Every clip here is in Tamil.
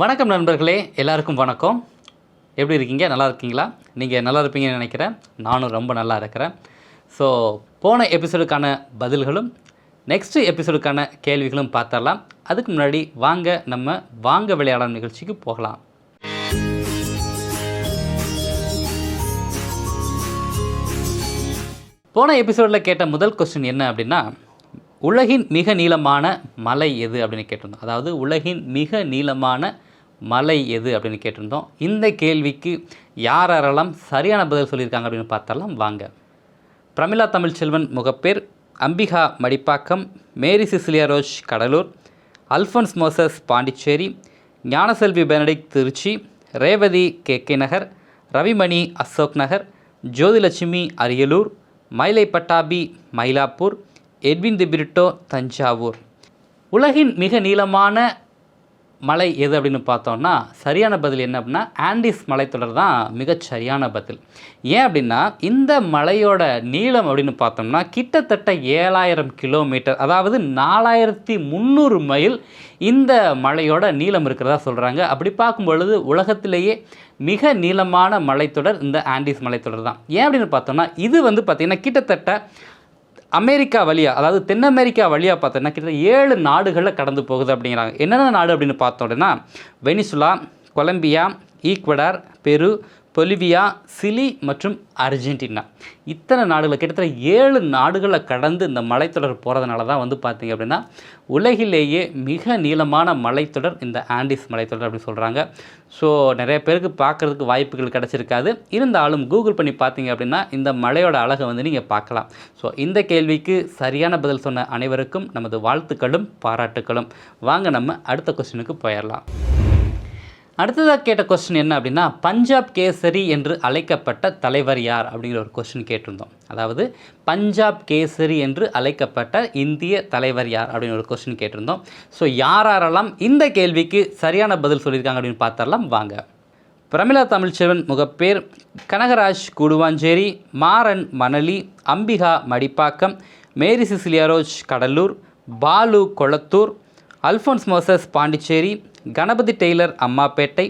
வணக்கம் நண்பர்களே எல்லாருக்கும் வணக்கம். எப்படி இருக்கீங்க? நல்லா இருக்கீங்களா? நீங்கள் நல்லா இருப்பீங்கன்னு நினைக்கிறேன். நானும் ரொம்ப நல்லா இருக்கிறேன். ஸோ போன எபிசோடுக்கான பதில்களும் நெக்ஸ்ட் எபிசோடுக்கான கேள்விகளும் பார்த்தரலாம் அதுக்கு முன்னாடி வாங்க நம்ம வாங்க விளையாடலாம் நிகழ்ச்சிக்கு போகலாம். போன எபிசோடில் கேட்ட முதல் கொஸ்டின் என்ன அப்படின்னா உலகின் மிக நீளமான மலை எது அப்படின்னு கேட்டிருந்தோம். அதாவது உலகின் மிக நீளமான மலை எது அப்படின்னு கேட்டிருந்தோம். இந்த கேள்விக்கு யார் யாரெல்லாம் சரியான பதில் சொல்லியிருக்காங்க அப்படின்னு பார்த்தாலாம் வாங்க. Pramila Tamilselvan Mugappair Ambika Madipakkam Mary Cecilia Rose Cuddalore Alphonse Moses Pondicherry Gnanaselvi Benedict Trichy Revathi K K Nagar Ravimani Ashok Nagar Jothilakshmi Ariyalur Mylai Pattabi Mylapore Edwin De Britto Thanjavur. உலகின் மிக நீளமான மலை எது அப்படின்னு பார்த்தோம்னா சரியான பதில் என்ன அப்படின்னா ஆண்டிஸ் மலைத்தொடர் தான் மிகச் சரியான பதில். ஏன் அப்படின்னா இந்த மலையோட நீளம் அப்படின்னு பார்த்தோம்னா கிட்டத்தட்ட ஏழாயிரம் கிலோமீட்டர் அதாவது நாலாயிரத்தி முந்நூறு மைல் இந்த மலையோட நீளம் இருக்கிறதா சொல்கிறாங்க அப்படி பார்க்கும் பொழுது உலகத்திலேயே மிக நீளமான மலைத்தொடர் இந்த ஆண்டிஸ் மலைத்தொடர் தான். ஏன் அப்படின்னு பார்த்தோம்னா இது வந்து பார்த்திங்கன்னா கிட்டத்தட்ட அமெரிக்கா வழியாக அதாவது தென் அமெரிக்கா வழியாக பார்த்தோன்னா கிட்டத்தட்ட ஏழு நாடுகளில் கடந்து போகுது அப்படிங்கிறாங்க. என்னென்ன நாடு அப்படின்னு பார்த்தோம் அப்படின்னா Venezuela Colombia Ecuador Peru Bolivia Chile மற்றும் அர்ஜென்டினா. இத்தனை நாடுகள் கிட்டத்தட்ட ஏழு நாடுகளை கடந்து இந்த மலைத்தொடர் போகிறதுனால தான் வந்து பார்த்திங்க அப்படின்னா உலகிலேயே மிக நீளமான மலைத்தொடர் இந்த ஆண்டிஸ் மலைத்தொடர் அப்படின்னு சொல்கிறாங்க ஸோ நிறைய பேருக்கு பார்க்குறதுக்கு வாய்ப்புகள் கிடச்சிருக்காது. இருந்தாலும் கூகுள் பண்ணி பார்த்தீங்க அப்படின்னா இந்த மலையோட அழகை வந்து நீங்கள் பார்க்கலாம். ஸோ இந்த கேள்விக்கு சரியான பதில் சொன்ன அனைவருக்கும் நமது வாழ்த்துக்களும் பாராட்டுக்களும். வாங்க நம்ம அடுத்த கொஸ்டினுக்கு போயிடலாம். அடுத்ததாக கேட்ட கொஸ்டின் என்ன அப்படின்னா பஞ்சாப் கேசரி என்று அழைக்கப்பட்ட தலைவர் யார் அப்படிங்கிற ஒரு கொஸ்டின் கேட்டிருந்தோம். அதாவது பஞ்சாப் கேசரி என்று அழைக்கப்பட்ட இந்திய தலைவர் யார் அப்படின்னு ஒரு கொஸ்டின் கேட்டிருந்தோம். ஸோ யாரெல்லாம் இந்த கேள்விக்கு சரியான பதில் சொல்லியிருக்காங்க அப்படின்னு பார்த்தரலாம் வாங்க. Pramila Tamilselvan Mugappair Kanagaraj Guduvanchery Maran Manali Ambika Madipakkam Mary Cecilia Rose Cuddalore Balu Kolathur Alphonse Moses Pondicherry Ganapathi tailor Ammapettai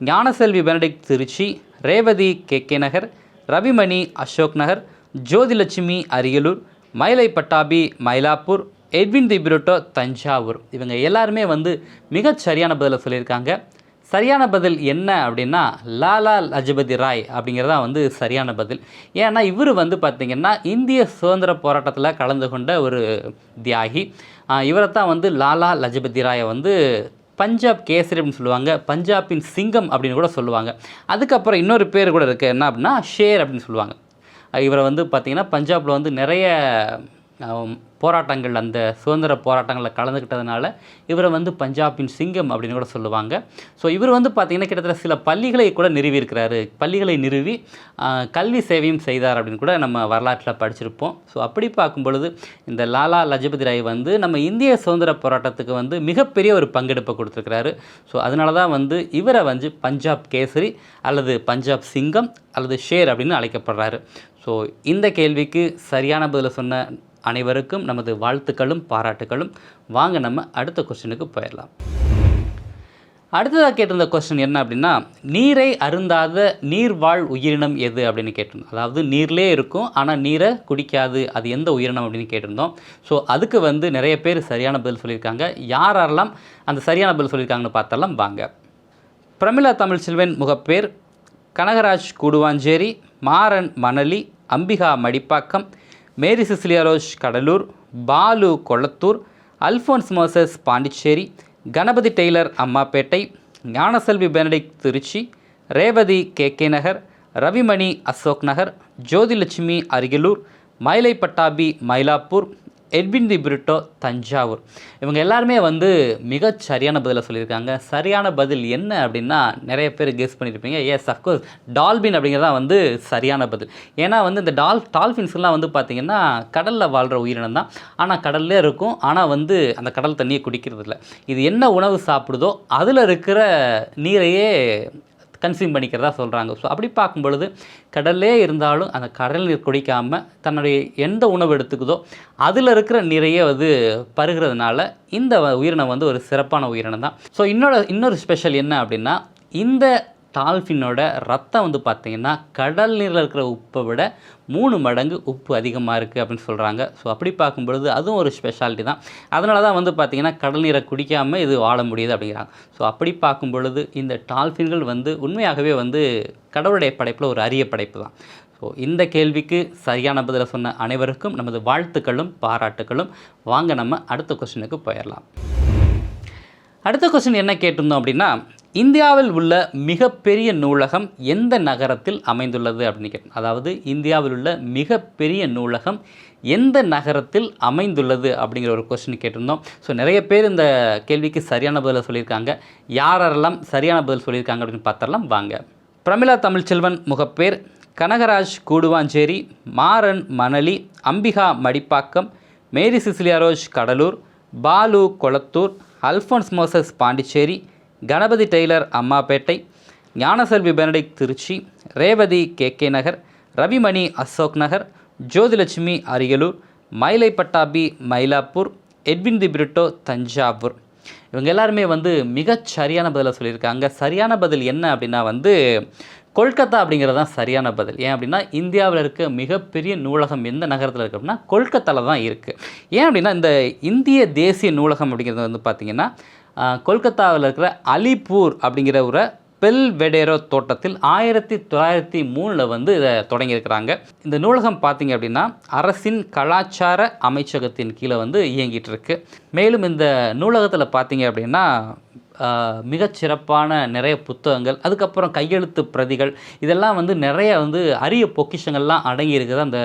Gnanaselvi Benedict Trichy Revathi K K Nagar Ravimani Ashok Nagar Jothilakshmi Ariyalur Mylai Pattabi Mylapore Edwin De Britto Thanjavur. இவங்க எல்லாருமே வந்து மிகச் சரியான பதிலை சொல்லியிருக்காங்க. சரியான பதில் என்ன அப்படின்னா லாலா லஜபதி ராய் அப்படிங்கிறதா வந்து சரியான பதில். ஏன்னா இவர் வந்து பார்த்திங்கன்னா இந்திய சுதந்திர போராட்டத்தில் கலந்து கொண்ட ஒரு தியாகி. இவரை தான் வந்து லாலா லஜபதி ராயை வந்து பஞ்சாப் கேசரி அப்படின்னு சொல்லுவாங்க பஞ்சாபின் சிங்கம் அப்படின்னு கூட சொல்லுவாங்க. அதுக்கப்புறம் இன்னொரு பேர் கூட இருக்குது என்ன அப்படின்னா ஷேர் அப்படின்னு சொல்லுவாங்க. இவரை வந்து பார்த்திங்கன்னா பஞ்சாபில் வந்து நிறைய போராட்டங்கள் அந்த சுதந்திர போராட்டங்களில் கலந்துக்கிட்டதுனால இவரை வந்து பஞ்சாபின் சிங்கம் அப்படின்னு கூட சொல்லுவாங்க. ஸோ இவர் வந்து பார்த்திங்கன்னா கிட்டத்தட்ட சில பள்ளிகளை கூட நிறுவியிருக்கிறாரு. பள்ளிகளை நிறுவி கல்வி சேவையும் செய்தார் அப்படின்னு கூட நம்ம வரலாற்றில் படிச்சிருப்போம். ஸோ அப்படி பார்க்கும் பொழுது இந்த லாலா லஜபதி ராய் வந்து நம்ம இந்திய சுதந்திர போராட்டத்துக்கு வந்து மிகப்பெரிய ஒரு பங்கெடுப்பை கொடுத்துருக்கிறாரு. ஸோ அதனால தான் வந்து இவரை வந்து பஞ்சாப் கேசரி அல்லது பஞ்சாப் சிங்கம் அல்லது ஷேர் அப்படின்னு அழைக்கப்படுறாரு. ஸோ இந்த கேள்விக்கு சரியான பதிலை சொன்ன அனைவருக்கும் நமது வாழ்த்துக்களும் பாராட்டுகளும். வாங்க நம்ம அடுத்த கொஸ்டினுக்கு போயிடலாம். அடுத்ததாக கேட்டிருந்த கொஸ்டின் என்ன அப்படின்னா நீரை அருந்தாத நீர்வாழ் உயிரினம் எது அப்படின்னு கேட்டிருந்தோம். அதாவது நீர்லே இருக்கும் ஆனால் நீரை குடிக்காது. அது எந்த உயிரினம் அப்படின்னு கேட்டிருந்தோம். ஸோ அதுக்கு வந்து நிறைய பேர் சரியான பதில் சொல்லியிருக்காங்க. யாரெல்லாம் அந்த சரியான பதில் சொல்லியிருக்காங்கன்னு பார்த்தாலாம் வாங்க. Pramila Tamilselvan Mugappair Kanagaraj Guduvanchery Maran Manali Ambika Madipakkam Mary Cecilia Rose Cuddalore Balu Kolathur Alphonse Moses Pondicherry Ganapathi tailor Ammapettai Gnanaselvi Benedict Trichy Revathi K K Nagar Ravimani Ashok Nagar Jothilakshmi Ariyalur Mylai Pattabi Mylapore Edwin De Britto Thanjavur. இவங்க எல்லாருமே வந்து மிக சரியான பதிலை சொல்லியிருக்காங்க. சரியான பதில் என்ன அப்படின்னா நிறைய பேர் கெஸ் பண்ணியிருப்பீங்க. எஸ் அஃப்கோர்ஸ் டால்பின் அப்படிங்கிறதா வந்து சரியான பதில். ஏன்னா வந்து இந்த டால் டால்ஃபின்ஸ்லாம் வந்து பார்த்திங்கன்னா கடலில் வாழ்கிற உயிரினம் தான். ஆனால் கடல்லே இருக்கும். ஆனால் வந்து அந்த கடல் தண்ணியை குடிக்கிறது இல்லை இது என்ன உணவு சாப்பிடுதோ அதில் இருக்கிற நீரையே கன்சியூம் பண்ணிக்கிறதா சொல்கிறாங்க ஸோ அப்படி பார்க்கும் பொழுது கடல்லே இருந்தாலும் அந்த கடல் நீர் குடிக்காமல் தன்னுடைய எந்த உணவு எடுத்துக்குதோ அதில் இருக்கிற நிறைய வந்து பருகிறதுனால இந்த வ- உயிரினம் வந்து ஒரு சிறப்பான உயிரினம் தான் ஸோ இன்னொரு இன்னொரு ஸ்பெஷல் என்ன அப்படின்னா இந்த டால்ஃபினோட ரத்தம் வந்து பார்த்திங்கன்னா கடல் நீரில் இருக்கிற உப்பை விட மூணு மடங்கு உப்பு அதிகமாக இருக்குது அப்படின்னு சொல்கிறாங்க ஸோ அப்படி பார்க்கும் பொழுது அதுவும் ஒரு ஸ்பெஷாலிட்டி தான். அதனால தான் வந்து பார்த்திங்கன்னா கடல் நீரை குடிக்காமல் இது வாழ முடியுது அப்படிங்கிறாங்க. ஸோ அப்படி பார்க்கும் பொழுது இந்த டால்ஃபின்கள் வந்து உண்மையாகவே வந்து கடவுளுடைய படைப்பில் ஒரு அரிய படைப்பு தான். ஸோ இந்த கேள்விக்கு சரியான பதிலை சொன்ன அனைவருக்கும் நமது வாழ்த்துக்களும் பாராட்டுகளும் வாங்க நம்ம அடுத்த கொஸ்டினுக்கு போயிடலாம். அடுத்த கொஸ்டின் என்ன கேட்டிருந்தோம் அப்படின்னா இந்தியாவில் உள்ள மிகப்பெரிய நூலகம் எந்த நகரத்தில் அமைந்துள்ளது அப்படின்னு கேட்டேன் அதாவது இந்தியாவில் உள்ள மிகப்பெரிய நூலகம் எந்த நகரத்தில் அமைந்துள்ளது அப்படிங்கிற ஒரு கொஸ்டின் கேட்டிருந்தோம். ஸோ நிறைய பேர் இந்த கேள்விக்கு சரியான பதிலை சொல்லியிருக்காங்க. யாரெல்லாம் சரியான பதில் சொல்லியிருக்காங்க அப்படின்னு பார்த்தரலாம் வாங்க. Pramila Tamilselvan Mugappair Kanagaraj Guduvanchery Maran Manali Ambika Madipakkam Mary Cecilia Rose Cuddalore Balu Kolathur Alphonse Moses Pondicherry Ganapathi tailor Ammapettai Gnanaselvi Benedict Trichy Revathi K K Nagar Ravimani Ashok Nagar Jothilakshmi Ariyalur Mylai Pattabi Mylapore Edwin De Britto Thanjavur. இவங்க எல்லாருமே வந்து மிகச் சரியான பதிலை சொல்லியிருக்காங்க. சரியான பதில் என்ன அப்படின்னா வந்து கொல்கத்தா அப்படிங்கிறது தான் சரியான பதில். ஏன் அப்படின்னா இந்தியாவில் இருக்க மிகப்பெரிய நூலகம் எந்த நகரத்தில் இருக்குது அப்படின்னா கொல்கத்தாவில் தான் இருக்குது ஏன் அப்படின்னா இந்த இந்திய தேசிய நூலகம் அப்படிங்கிறது வந்து பார்த்திங்கன்னா கொல்கத்தாவில் இருக்கிற அலிப்பூர் அப்படிங்கிற ஒரு பெல்வெடேரோ தோட்டத்தில் ஆயிரத்தி தொள்ளாயிரத்தி மூணில் வந்து இதை தொடங்கியிருக்கிறாங்க. இந்த நூலகம் பார்த்திங்க அப்படின்னா அரசின் கலாச்சார அமைச்சகத்தின் கீழே வந்து இயங்கிட்டு இருக்கு மேலும் இந்த நூலகத்தில் பார்த்திங்க அப்படின்னா மிகச்சிறப்பான நிறைய புத்தகங்கள் அதுக்கப்புறம் கையெழுத்து பிரதிகள் இதெல்லாம் வந்து நிறைய வந்து அரிய பொக்கிஷங்கள்லாம் அடங்கி இருக்குதா அந்த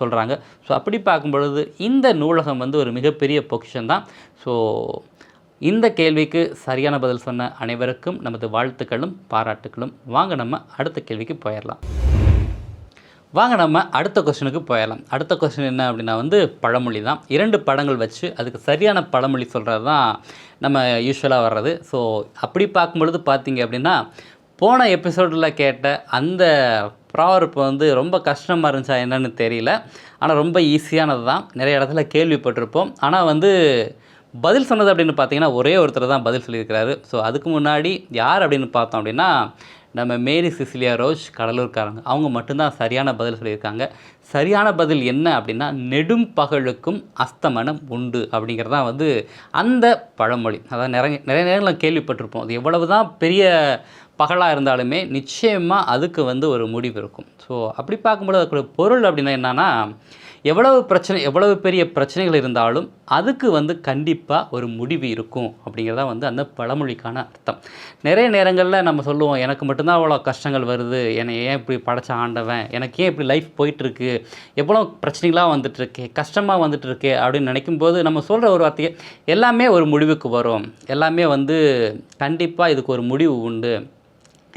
சொல்கிறாங்க ஸோ அப்படி பார்க்கும் பொழுது இந்த நூலகம் வந்து ஒரு மிகப்பெரிய பொக்கிஷன் தான் ஸோ இந்த கேள்விக்கு சரியான பதில் சொன்ன அனைவருக்கும் நமது வாழ்த்துக்களும் பாராட்டுகளும் வாங்க நம்ம அடுத்த கேள்விக்கு போயிடலாம். வாங்க நம்ம அடுத்த கொஸ்டினுக்கு போயிடலாம். அடுத்த கொஸ்டின் என்ன அப்படின்னா வந்து பழமொழி தான். இரண்டு படங்கள் வச்சு அதுக்கு சரியான பழமொழி சொல்கிறது தான் நம்ம யூஸ்வலாக வர்றது. ஸோ அப்படி பார்க்கும்பொழுது பார்த்தீங்க அப்படின்னா போன எபிசோடில் கேட்ட அந்த ப்ராவர்ப்பு வந்து ரொம்ப கஷ்டமாக இருந்துச்சா என்னன்னு தெரியல. ஆனால் ரொம்ப ஈஸியானது தான். நிறைய இடத்துல கேள்விப்பட்டிருப்போம். ஆனால் வந்து பதில் சொன்னது அப்படின்னு பார்த்தீங்கன்னா ஒரே ஒருத்தர் தான் பதில் சொல்லியிருக்கிறாரு. ஸோ அதுக்கு முன்னாடி யார் அப்படின்னு பார்த்தோம் அப்படின்னா நம்ம மேரி சிசிலியா ரோஜ் கடலூர்காரங்க. அவங்க மட்டும்தான் சரியான பதில் சொல்லியிருக்காங்க. சரியான பதில் என்ன அப்படின்னா நெடும் பகலுக்கும் அஸ்தமனம் உண்டு அப்படிங்கிறது தான் வந்து அந்த பழமொழி. அதாவது நிறைய நிறைய நேரங்களில் கேள்விப்பட்டிருப்போம். அது எவ்வளவு தான் பெரிய பகலாக இருந்தாலுமே நிச்சயமாக அதுக்கு வந்து ஒரு முடிவு இருக்கும். ஸோ அப்படி பார்க்கும்போது அதுக்குள்ள பொருள் அப்படின்னா என்னன்னா எவ்வளவு பிரச்சனை எவ்வளவு பெரிய பிரச்சனைகள் இருந்தாலும் அதுக்கு வந்து கண்டிப்பாக ஒரு முடிவு இருக்கும் அப்படிங்கிறதா வந்து அந்த பழமொழிக்கான அர்த்தம். நிறைய நேரங்களில் நம்ம சொல்லுவோம் எனக்கு மட்டும்தான் அவ்வளோ கஷ்டங்கள் வருது. என்னை ஏன் இப்படி படைச்ச ஆண்டவன்? எனக்கு ஏன் இப்படி லைஃப் போயிட்டுருக்கு? எவ்வளோ பிரச்சனைகளாக வந்துட்டுருக்கு? கஷ்டமாக வந்துட்டுருக்கு? அப்படின்னு நினைக்கும்போது நம்ம சொல்கிற ஒரு வார்த்தையை எல்லாமே ஒரு முடிவுக்கு வரும். எல்லாமே வந்து கண்டிப்பாக இதுக்கு ஒரு முடிவு உண்டு.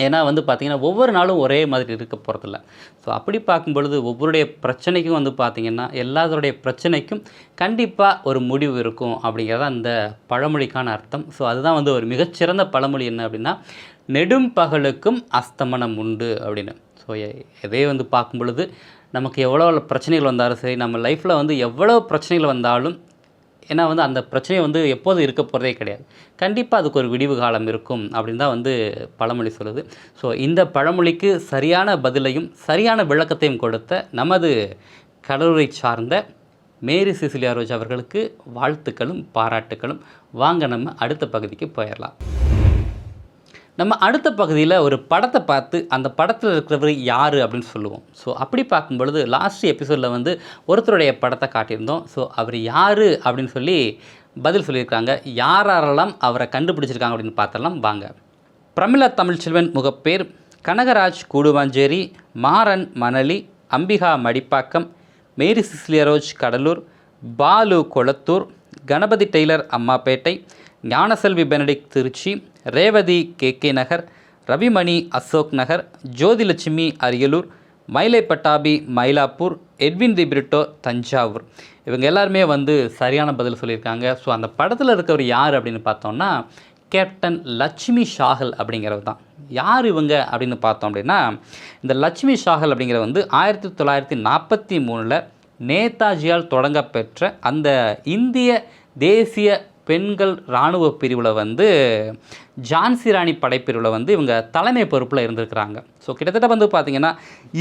ஏன்னா வந்து பார்த்திங்கன்னா ஒவ்வொரு நாளும் ஒரே மாதிரி இருக்க போகிறதில்ல ஸோ அப்படி பார்க்கும் பொழுது ஒவ்வொருடைய பிரச்சனைக்கும் வந்து பார்த்திங்கன்னா எல்லாத்தோடைய பிரச்சனைக்கும் கண்டிப்பாக ஒரு முடிவு இருக்கும் அப்படிங்கிறத அந்த பழமொழிக்கான அர்த்தம். ஸோ அதுதான் வந்து ஒரு மிகச்சிறந்த பழமொழி என்ன அப்படின்னா நெடும் பகலுக்கும் அஸ்தமனம் உண்டு அப்படின்னு. ஸோ எதே வந்து பார்க்கும் பொழுது நமக்கு எவ்வளோ பிரச்சனைகள் வந்தாலும் சரி நம்ம லைஃப்பில் வந்து எவ்வளோ பிரச்சனைகள் வந்தாலும் ஏன்னா வந்து அந்த பிரச்சனை வந்து எப்போதும் இருக்க போகிறதே கிடையாது. கண்டிப்பாக அதுக்கு ஒரு விடிவு காலம் இருக்கும் அப்படின்னு தான் வந்து பழமொழி சொல்லுது. ஸோ இந்த பழமொழிக்கு சரியான பதிலையும் சரியான விளக்கத்தையும் கொடுத்த நமது கடலூரை சார்ந்த மேரி சிசிலியா ரோஜ் அவர்களுக்கு வாழ்த்துக்களும் பாராட்டுக்களும். வாங்க நம்ம அடுத்த பகுதிக்கு போயிடலாம். நம்ம அடுத்த பகுதியில் ஒரு படத்தை பார்த்து அந்த படத்தில் இருக்கிறவர் யார் அப்படின்னு சொல்லுவோம். ஸோ அப்படி பார்க்கும் பொழுது லாஸ்ட் எபிசோடில் வந்து ஒருத்தருடைய படத்தை காட்டியிருந்தோம். ஸோ அவர் யார் அப்படின்னு சொல்லி பதில் சொல்லியிருக்காங்க. யாரெல்லாம் அவரை கண்டுபிடிச்சிருக்காங்க அப்படின்னு பார்த்தலாம் வாங்க. Pramila Tamilselvan Mugappair Kanagaraj Guduvanchery Maran Manali Ambika Madipakkam Mary Cecilia Rose Cuddalore Balu Kolathur Ganapathi tailor Ammapettai Gnanaselvi Benedict Trichy Revathi K K Nagar Ravimani Ashok Nagar Jothilakshmi Ariyalur Mylai Pattabi Mylapore Edwin De Britto Thanjavur. இவங்க எல்லாருமே வந்து சரியான பதில் சொல்லியிருக்காங்க. ஸோ அந்த படத்தில் இருக்கவர் யார் அப்படின்னு பார்த்தோம்னா கேப்டன் லட்சுமி ஷாகல் அப்படிங்கிறது தான். யார் இவங்க அப்படின்னு பார்த்தோம் அப்படின்னா இந்த லட்சுமி ஷாகல் அப்படிங்கிற வந்து ஆயிரத்தி தொள்ளாயிரத்தி நாற்பத்தி மூணில் நேதாஜியால் தொடங்கப்பெற்ற அந்த இந்திய தேசிய பெண்கள் இராணுவ பிரிவில் வந்து ஜான்சி ராணி படைப்பிரிவில் வந்து இவங்க தலைமை பொறுப்பில் இருந்திருக்கிறாங்க. ஸோ கிட்டத்தட்ட வந்து பார்த்திங்கன்னா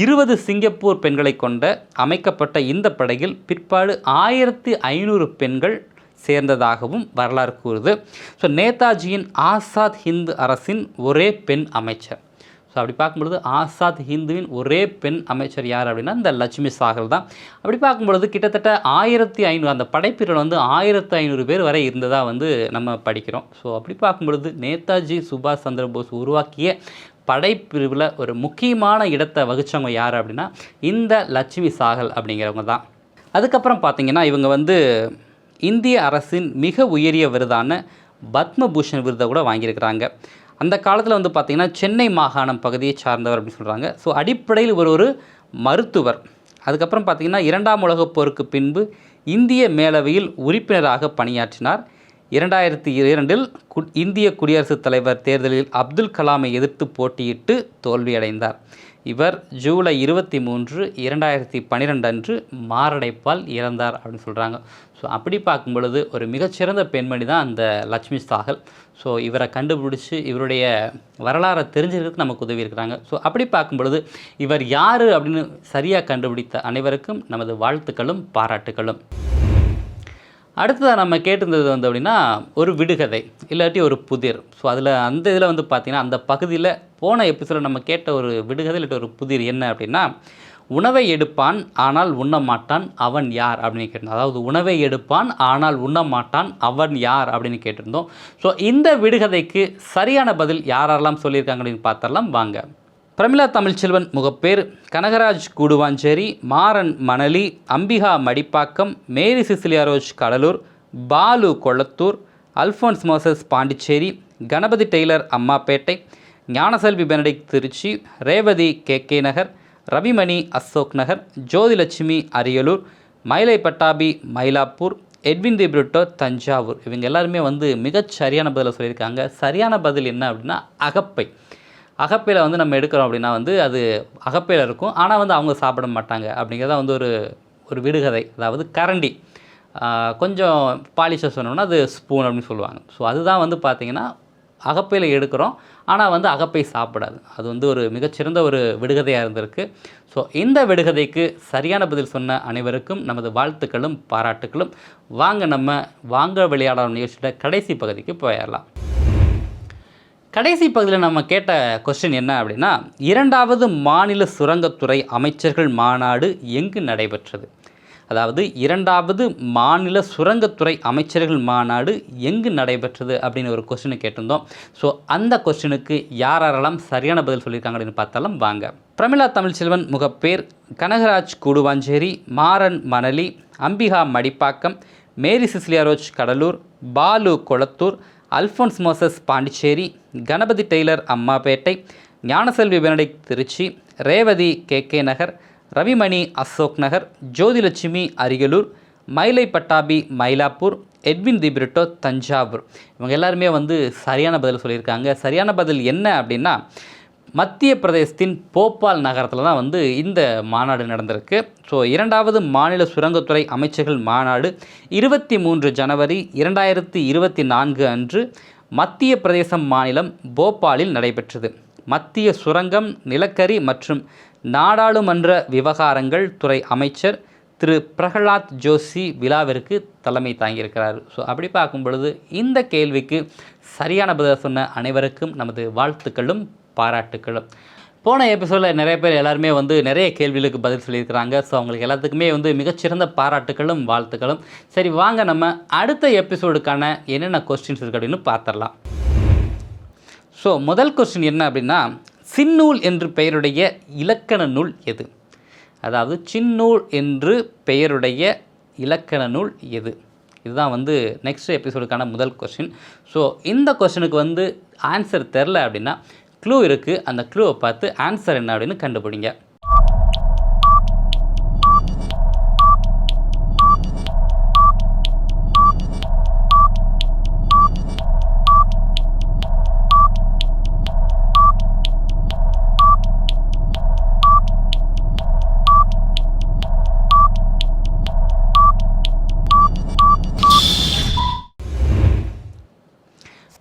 இருபது சிங்கப்பூர் பெண்களை கொண்ட அமைக்கப்பட்ட இந்த படையில் பிற்பாடு ஆயிரத்தி ஐநூறு பெண்கள் சேர்ந்ததாகவும் வரலாறு கூறுது. ஸோ நேதாஜியின் ஆசாத் ஹிந்து அரசின் ஒரே பெண் அமைச்சர். ஸோ அப்படி பார்க்கும்பொழுது ஆசாத் ஹிந்துவின் ஒரே பெண் அமைச்சர் யார் அப்படின்னா இந்த லட்சுமி சாகல் தான். அப்படி பார்க்கும்பொழுது கிட்டத்தட்ட ஆயிரத்தி ஐநூறு அந்த படைப்பிரிவில் வந்து ஆயிரத்தி ஐநூறு பேர் வரை இருந்ததாக வந்து நம்ம படிக்கிறோம். ஸோ அப்படி பார்க்கும்பொழுது நேதாஜி சுபாஷ் சந்திர போஸ் உருவாக்கிய படைப்பிரிவில் ஒரு முக்கியமான இடத்தை வகித்தவங்க யார் அப்படின்னா இந்த லட்சுமி சாகல் அப்படிங்கிறவங்க தான். அதுக்கப்புறம் பார்த்தீங்கன்னா இவங்க வந்து இந்திய அரசின் மிக உயரிய விருதான பத்மபூஷன் விருதை கூட வாங்கியிருக்கிறாங்க. அந்த காலத்தில் வந்து பார்த்திங்கன்னா சென்னை மாகாணம் பகுதியை சார்ந்தவர் அப்படின்னு சொல்கிறாங்க ஸோ அடிப்படையில் இவர் ஒரு மருத்துவர். அதுக்கப்புறம் பார்த்திங்கன்னா இரண்டாம் உலகப் போருக்கு பின்பு இந்திய மேலவையில் உறுப்பினராக பணியாற்றினார். இரண்டாயிரத்தி இரண்டில் இந்திய குடியரசுத் தலைவர் தேர்தலில் அப்துல் கலாமை எதிர்த்து போட்டியிட்டு தோல்வியடைந்தார். இவர் ஜூலை இருபத்தி மூன்று இரண்டாயிரத்தி பன்னிரெண்டு அன்று மாரடைப்பால் இறந்தார் அப்படின்னு சொல்கிறாங்க ஸோ அப்படி பார்க்கும் பொழுது ஒரு மிகச்சிறந்த பெண்மணி தான் அந்த லட்சுமி சாகல். ஸோ இவரை கண்டுபிடிச்சி இவருடைய வரலாறை தெரிஞ்சுக்கிறதுக்கு நமக்கு உதவி இருக்கிறாங்க. ஸோ அப்படி பார்க்கும் பொழுது இவர் யார் அப்படின்னு சரியாக கண்டுபிடித்த அனைவருக்கும் நமது வாழ்த்துக்களும் பாராட்டுகளும் அடுத்ததாக நம்ம கேட்டிருந்தது வந்து அப்படின்னா ஒரு விடுகதை இல்லாட்டி ஒரு புதிர். ஸோ அதில் அந்த இதில் வந்து பார்த்திங்கன்னா அந்த பகுதியில் போன எபிசோடில் நம்ம கேட்ட ஒரு விடுகதை இல்லாட்டி ஒரு புதிர் என்ன அப்படின்னா உணவை எடுப்பான் ஆனால் உண்ண மாட்டான் அவன் யார்? அப்படின்னு கேட்டிருந்தோம். அதாவது உணவை எடுப்பான் ஆனால் உண்ண மாட்டான் அவன் யார்? அப்படின்னு கேட்டிருந்தோம். ஸோ இந்த விடுகதைக்கு சரியான பதில் யாரெல்லாம் சொல்லியிருக்காங்க அப்படின்னு பார்த்தரலாம் வாங்க. Pramila Tamilselvan Mugappair Kanagaraj Guduvanchery Maran Manali Ambika Madipakkam Mary Cecilia Rose Cuddalore Balu Kolathur Alphonse Moses Pondicherry Ganapathi tailor Ammapettai Gnanaselvi Benedict Trichy Revathi K K Nagar Ravimani Ashok Nagar Jothilakshmi Ariyalur Mylai Pattabi Mylapore Edwin De Britto Thanjavur. இவங்க எல்லாருமே வந்து மிகச் சரியான பதிலை சொல்லியிருக்காங்க. சரியான பதில் என்ன அப்படின்னா அகப்பை. அகப்பையில் வந்து நம்ம எடுக்கிறோம் அப்படின்னா வந்து அது அகப்பையில் இருக்கும். ஆனால் வந்து அவங்க சாப்பிட மாட்டாங்க. அப்படிங்கிறத வந்து ஒரு ஒரு விடுகதை. அதாவது கரண்டி. கொஞ்சம் பாலிஷாக சொன்னோம்னா அது ஸ்பூன் அப்படின்னு சொல்லுவாங்க. ஸோ அதுதான் வந்து பார்த்திங்கன்னா அகப்பையில் எடுக்கிறோம். ஆனால் வந்து அகப்பை சாப்பிடாது. அது வந்து ஒரு மிகச்சிறந்த ஒரு விடுகதையாக இருந்திருக்கு. ஸோ இந்த விடுகதைக்கு சரியான பதில் சொன்ன அனைவருக்கும் நமது வாழ்த்துக்களும் பாராட்டுக்களும். வாங்க நம்ம வாங்க விளையாடலாம் நிகழ்ச்சியோட கடைசி பகுதிக்கு போயிடலாம். கடைசி பகுதியில் நம்ம கேட்ட கொஸ்டின் என்ன அப்படின்னா இரண்டாவது மாநில சுரங்கத்துறை அமைச்சர்கள் மாநாடு எங்கு நடைபெற்றது? அதாவது இரண்டாவது மாநில சுரங்கத்துறை அமைச்சர்கள் மாநாடு எங்கு நடைபெற்றது அப்படின்னு ஒரு கொஸ்டினை கேட்டிருந்தோம். ஸோ அந்த கொஸ்டினுக்கு யார் யாரெல்லாம் சரியான பதில் சொல்லியிருக்காங்க அப்படின்னு பார்த்தாலும் வாங்க. Pramila Tamilselvan Mugappair Kanagaraj Guduvanchery Maran Manali Ambika Madipakkam Mary Cecilia Rose Cuddalore Balu Kolathur Alphonse Moses Pondicherry Ganapathi tailor Ammapettai Gnanaselvi Benedict Trichy Revathi K K Nagar Ravimani Ashok Nagar Jothilakshmi Ariyalur Mylai Pattabi Mylapore Edwin De Britto Thanjavur. இவங்க எல்லாருமே வந்து சரியான பதில் சொல்லியிருக்காங்க. சரியான பதில் என்ன அப்படின்னா மத்திய பிரதேசத்தின் போபால் நகரத்தில் தான் வந்து இந்த மாநாடு நடந்திருக்கு. ஸோ இரண்டாவது மாநில சுரங்கத்துறை அமைச்சர்கள் மாநாடு இருபத்தி மூன்று ஜனவரி இரண்டாயிரத்தி இருபத்தி நான்கு அன்று மத்திய பிரதேசம் மாநிலம் போபாலில் நடைபெற்றது. மத்திய சுரங்கம் நிலக்கரி மற்றும் நாடாளுமன்ற விவகாரங்கள் துறை அமைச்சர் திரு பிரகலாத் ஜோஷி விழாவிற்கு தலைமை தாங்கியிருக்கிறார். ஸோ அப்படி பார்க்கும் பொழுது இந்த கேள்விக்கு சரியான பதில் சொன்ன அனைவருக்கும் நமது வாழ்த்துக்களும் பாராட்டுக்களும். போன எபிசோடில் நிறைய பேர் எல்லாருமே வந்து நிறைய கேள்விகளுக்கு பதில் சொல்லியிருக்கிறாங்க. ஸோ அவங்களுக்கு எல்லாத்துக்குமே வந்து மிகச்சிறந்த பாராட்டுக்களும் வாழ்த்துக்களும். சரி வாங்க நம்ம அடுத்த எபிசோடுக்கான என்னென்ன கொஸ்டின்ஸ் இருக்கு அப்படின்னு பார்த்துடலாம். ஸோ முதல் கொஸ்டின் என்ன அப்படின்னா சின்னூல் என்று பெயருடைய இலக்கண நூல் எது? அதாவது சின்னூல் என்று பெயருடைய இலக்கண நூல் எது? இதுதான் வந்து நெக்ஸ்ட் எபிசோடுக்கான முதல் கொஸ்டின் ஸோ இந்த கொஸ்டினுக்கு வந்து ஆன்சர் தெரில அப்படின்னா க்ளூ இருக்குது அந்த க்ளூவை பார்த்து ஆன்சர் என்ன அப்படின்னு கண்டுபிடிங்க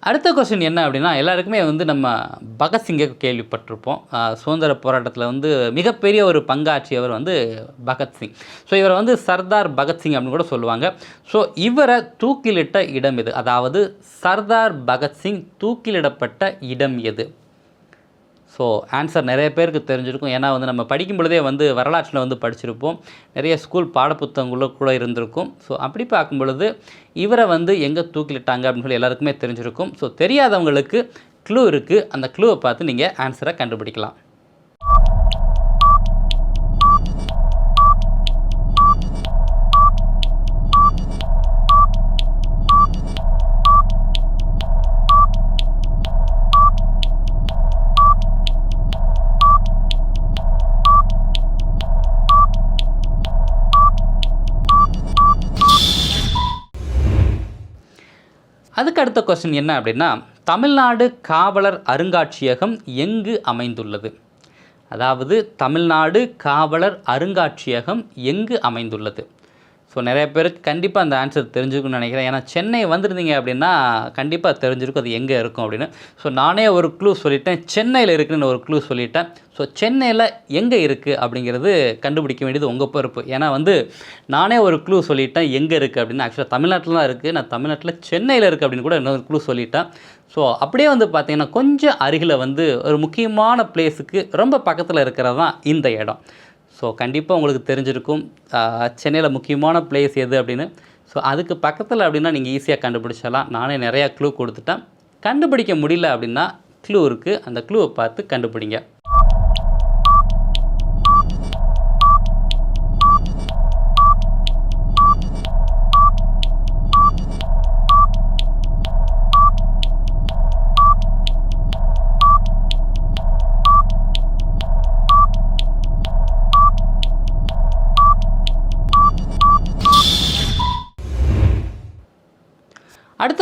அடுத்த கொஸ்டின் என்ன அப்படின்னா எல்லாருக்குமே வந்து நம்ம பகத்சிங்கை கேள்விப்பட்டிருப்போம். சுதந்திர போராட்டத்தில் வந்து மிகப்பெரிய ஒரு பங்காற்றியவர் வந்து பகத்சிங் ஸோ இவரை வந்து சர்தார் பகத்சிங் அப்படின்னு கூட சொல்லுவாங்க. ஸோ இவரை தூக்கிலிட்ட இடம் எது? அதாவது சர்தார் பகத்சிங் தூக்கிலிடப்பட்ட இடம் எது? ஸோ ஆன்சர் நிறைய பேருக்கு தெரிஞ்சிருக்கும். ஏன்னா வந்து நம்ம படிக்கும் பொழுதே வந்து வரலாற்றில் வந்து படிச்சிருப்போம். நிறைய ஸ்கூல் பாடப்புத்தகங்களும் கூட இருந்திருக்கும். ஸோ அப்படி பார்க்கும் பொழுது இவரை வந்து எங்கே தூக்கிலிட்டாங்க அப்படின்னு சொல்லி எல்லாருக்குமே தெரிஞ்சிருக்கும். ஸோ தெரியாதவங்களுக்கு க்ளூ இருக்குது அந்த க்ளூவை பார்த்து நீங்கள் ஆன்சரை கண்டுபிடிக்கலாம். அதுக்கு அடுத்த கொஸ்டின் என்ன அப்படின்னா தமிழ்நாடு காவலர் அருங்காட்சியகம் எங்கு அமைந்துள்ளது? அதாவது தமிழ்நாடு காவலர் அருங்காட்சியகம் எங்கு அமைந்துள்ளது? ஸோ நிறைய பேருக்கு கண்டிப்பாக அந்த ஆன்சர் தெரிஞ்சுக்கணும்னு நினைக்கிறேன். ஏன்னா சென்னை வந்திருந்தீங்க அப்படின்னா கண்டிப்பாக தெரிஞ்சிருக்கும் அது எங்கே இருக்கும் அப்படின்னு. ஸோ நானே ஒரு க்ளூ சொல்லிட்டேன். சென்னையில் இருக்குன்னு ஒரு க்ளூ சொல்லிட்டேன். ஸோ சென்னையில் எங்கே இருக்குது அப்படிங்கிறது கண்டுபிடிக்க வேண்டியது உங்கள் பொறுப்பு. ஏன்னா வந்து நானே ஒரு க்ளூ சொல்லிட்டேன். எங்கே இருக்குது அப்படின்னு. ஆக்சுவலாக தமிழ்நாட்டில் தான் இருக்குது நான் தமிழ்நாட்டில் சென்னையில் இருக்குது அப்படின்னு கூட இன்னொரு க்ளூ சொல்லிட்டேன். ஸோ அப்படியே வந்து பார்த்திங்கன்னா கொஞ்சம் அருகில் வந்து ஒரு முக்கியமான பிளேஸுக்கு ரொம்ப பக்கத்தில் இருக்கிறது தான் இந்த இடம். ஸோ கண்டிப்பாக உங்களுக்கு தெரிஞ்சிருக்கும். சென்னையில் முக்கியமான பிளேஸ் எது அப்படின்னு? ஸோ அதுக்கு பக்கத்தில் அப்படின்னா நீங்கள் ஈஸியாக கண்டுபிடிச்சிடலாம். நானே நிறையா க்ளூ கொடுத்துட்டேன். கண்டுபிடிக்க முடியல அப்படின்னா க்ளூ இருக்குது அந்த க்ளூவை பார்த்து கண்டுபிடிங்க.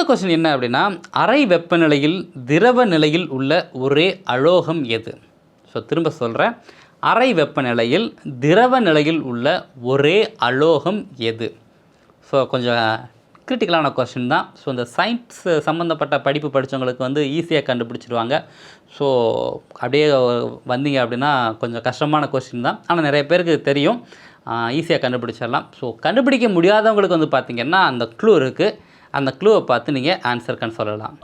அடுத்த கொஸ்டின் என்ன அப்படின்னா அறை வெப்பநிலையில் திரவ நிலையில் உள்ள ஒரே அலோகம் எது? ஸோ திரும்ப சொல்கிறேன் அறை வெப்பநிலையில் திரவ நிலையில் உள்ள ஒரே அலோகம் எது? ஸோ கொஞ்சம் கிரிட்டிக்கலான கொஸ்டின் தான். ஸோ இந்த சயின்ஸ் சம்மந்தப்பட்ட படிப்பு படித்தவங்களுக்கு வந்து ஈஸியாக கண்டுபிடிச்சிருவாங்க. ஸோ அப்படியே வந்தீங்க அப்படின்னா கொஞ்சம் கஷ்டமான கொஸ்டின் தான். ஆனால் நிறைய பேருக்கு தெரியும். ஈஸியாக கண்டுபிடிச்சிடலாம். ஸோ கண்டுபிடிக்க முடியாதவங்களுக்கு வந்து பார்த்திங்கன்னா அந்த க்ளூ இருக்குது அந்த க்ளூவை பார்த்து நீங்கள் ஆன்சர் கண் சொல்லலாம்.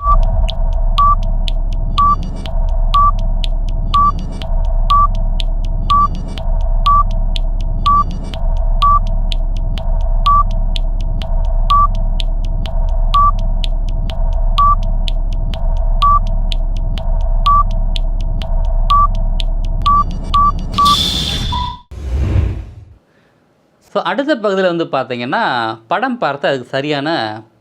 ஸோ அடுத்த பகுதியில் வந்து பார்த்தீங்கன்னா படம் பார்த்து அதுக்கு சரியான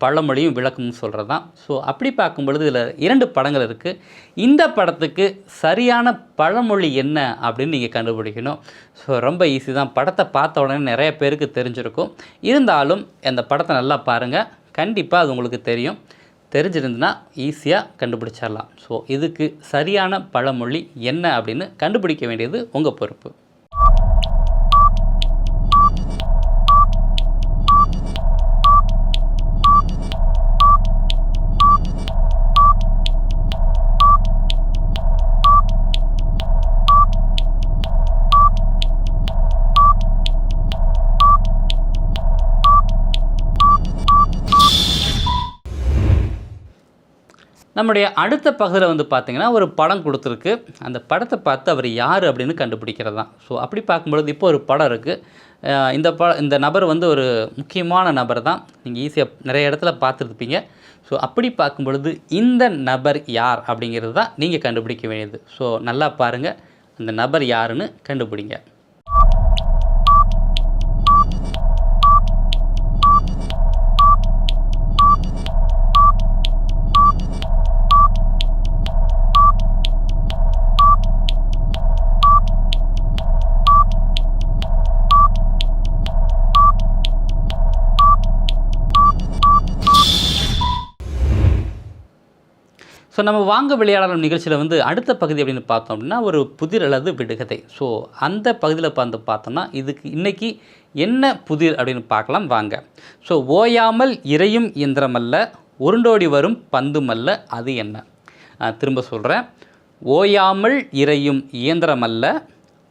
பழமொழியும் விளக்கமும் சொல்கிறது தான் ஸோ அப்படி பார்க்கும் பொழுது இதில் இரண்டு படங்கள் இருக்குது இந்த படத்துக்கு சரியான பழமொழி என்ன அப்படின்னு நீங்கள் கண்டுபிடிக்கணும். ஸோ ரொம்ப ஈஸி தான். படத்தை பார்த்த உடனே நிறைய பேருக்கு தெரிஞ்சிருக்கும். இருந்தாலும் அந்த படத்தை நல்லா பாருங்கள் கண்டிப்பாக அது உங்களுக்கு தெரியும். தெரிஞ்சிருந்துன்னா ஈஸியாக கண்டுபிடிச்சிடலாம். ஸோ இதுக்கு சரியான பழமொழி என்ன அப்படின்னு கண்டுபிடிக்க வேண்டியது உங்கள் பொறுப்பு. நம்முடைய அடுத்த பகுதியில் வந்து பார்த்திங்கன்னா ஒரு படம் கொடுத்துருக்கு. அந்த படத்தை பார்த்து அவர் யார் அப்படின்னு கண்டுபிடிக்கிறது. தான் ஸோ அப்படி பார்க்கும்பொழுது இப்போ ஒரு படம் இருக்குது இந்த ப இந்த நபர் வந்து ஒரு முக்கியமான நபர் தான். நீங்கள் ஈஸியாக நிறைய இடத்துல பார்த்துருப்பீங்க. ஸோ அப்படி பார்க்கும் பொழுது இந்த நபர் யார் அப்படிங்கிறது தான் நீங்கள் கண்டுபிடிக்க வேண்டியது. ஸோ நல்லா பாருங்கள் அந்த நபர் யாருன்னு கண்டுபிடிங்க. ஸோ நம்ம வாங்க விளையாடலாம் நிகழ்ச்சியில் வந்து அடுத்த பகுதி அப்படின்னு பார்த்தோம் அப்படின்னா ஒரு புதிர் அல்லது விடுகதை. ஸோ அந்த பகுதியில் பார்த்து பார்த்தோம்னா இதுக்கு இன்றைக்கி என்ன புதிர் அப்படின்னு பார்க்கலாம் வாங்க. ஸோ ஓயாமல் இறையும் இயந்திரமல்ல உருண்டோடி வரும் பந்துமல்ல அது என்ன? திரும்ப சொல்கிறேன் ஓயாமல் இறையும் இயந்திரமல்ல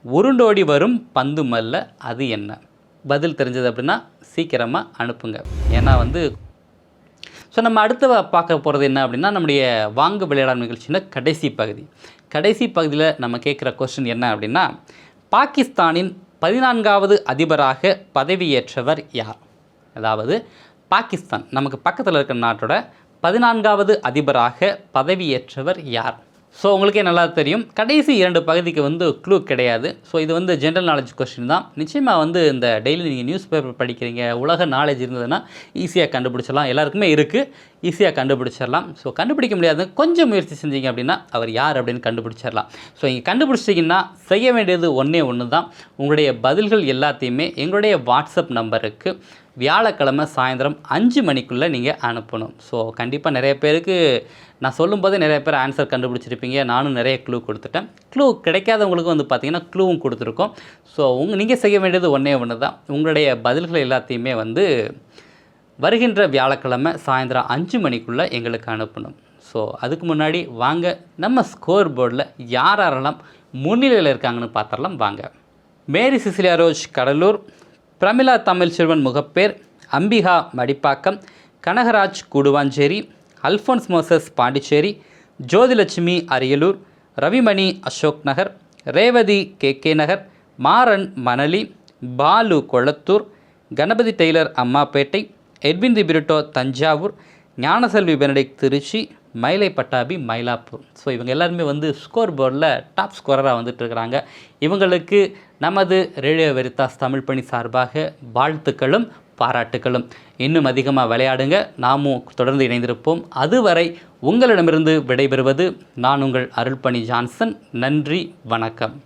உருண்டோடி வரும் பந்துமல்ல அது என்ன? பதில் தெரிஞ்சது அப்படின்னா சீக்கிரமாக அனுப்புங்க. ஏன்னா வந்து ஸோ நம்ம அடுத்து பார்க்க போகிறது என்ன அப்படின்னா நம்முடைய வாங்க விளையாடும் நிகழ்ச்சியில் கடைசி பகுதி. கடைசி பகுதியில் நம்ம கேட்குற கொஸ்டின் என்ன அப்படின்னா பாகிஸ்தானின் பதினான்காவது அதிபராக பதவியேற்றவர் யார்? அதாவது பாகிஸ்தான் நமக்கு பக்கத்தில் இருக்கிற நாட்டோட பதினான்காவது அதிபராக பதவியேற்றவர் யார்? ஸோ உங்களுக்கே நல்லா தெரியும். கடைசி இரண்டு பகுதிக்கு வந்து க்ளூ கிடையாது. ஸோ இது வந்து ஜென்ரல் நாலேஜ் கொஸ்டின் தான். நிச்சயமாக வந்து இந்த டெய்லி நீங்கள் நியூஸ் பேப்பர் படிக்கிறீங்க உலக நாலேஜ் இருந்ததுன்னா ஈஸியாக கண்டுபிடிச்சிடலாம். எல்லாருக்குமே இருக்குது ஈஸியாக கண்டுபிடிச்சிடலாம். ஸோ கண்டுபிடிக்க முடியாது கொஞ்சம் முயற்சி செஞ்சீங்க அப்படின்னா அவர் யார் அப்படின்னு கண்டுபிடிச்சிடலாம். ஸோ இங்கே கண்டுபிடிச்சிட்டிங்கன்னா செய்ய வேண்டியது ஒன்றே ஒன்று தான் உங்களுடைய பதில்கள் எல்லாத்தையுமே எங்களுடைய வாட்ஸ்அப் நம்பருக்கு வியாழக்கிழமை சாயந்தரம் அஞ்சு மணிக்குள்ளே நீங்கள் அனுப்பணும். ஸோ கண்டிப்பாக நிறைய பேருக்கு நான் சொல்லும்போதே நிறைய பேர் ஆன்சர் கண்டுபிடிச்சிருப்பீங்க. நானும் நிறைய க்ளூ கொடுத்துட்டேன். க்ளூ கிடைக்காதவங்களுக்கும் வந்து பார்த்தீங்கன்னா க்ளூவும் கொடுத்துருக்கோம். ஸோ உங்கள் நீங்கள் செய்ய வேண்டியது ஒன்றே ஒன்று தான் உங்களுடைய பதில்கள் எல்லாத்தையுமே வந்து வருகின்ற வியாழக்கிழமை சாயந்தரம் அஞ்சு மணிக்குள்ளே எங்களுக்கு அனுப்பணும். ஸோ அதுக்கு முன்னாடி வாங்க. நம்ம ஸ்கோர் போர்டில் யார் யாரெல்லாம் முன்னிலையில் இருக்காங்கன்னு பார்த்துடலாம். வாங்க. Mary Cecilia Rose Cuddalore. Pramila Tamilselvan Mugappair Ambika Madipakkam Kanagaraj Guduvanchery Alphonse Moses Pondicherry Jothilakshmi Ariyalur Ravimani Ashok Nagar Revathi K K Nagar Maran Manali Balu Kolathur Ganapathi tailor Ammapettai Edwin De Britto Thanjavur Gnanaselvi Benedict Trichy Mylai Pattabi Mylapore. So இவங்க எல்லாருமே வந்து ஸ்கோர் போர்டில் டாப் ஸ்கோரராக வந்துட்டு இருக்கிறாங்க. இவங்களுக்கு நமது ரேடியோ வெரிதாஸ் தமிழ் பணி சார்பாக வாழ்த்துக்களும் பாராட்டுக்களும். இன்னும் அதிகமாக விளையாடுங்க. நாமும் தொடர்ந்து இணைந்திருப்போம். அதுவரை உங்களிடமிருந்து விடைபெறுவது நான் உங்கள் அருள்பணி ஜான்சன். நன்றி வணக்கம்.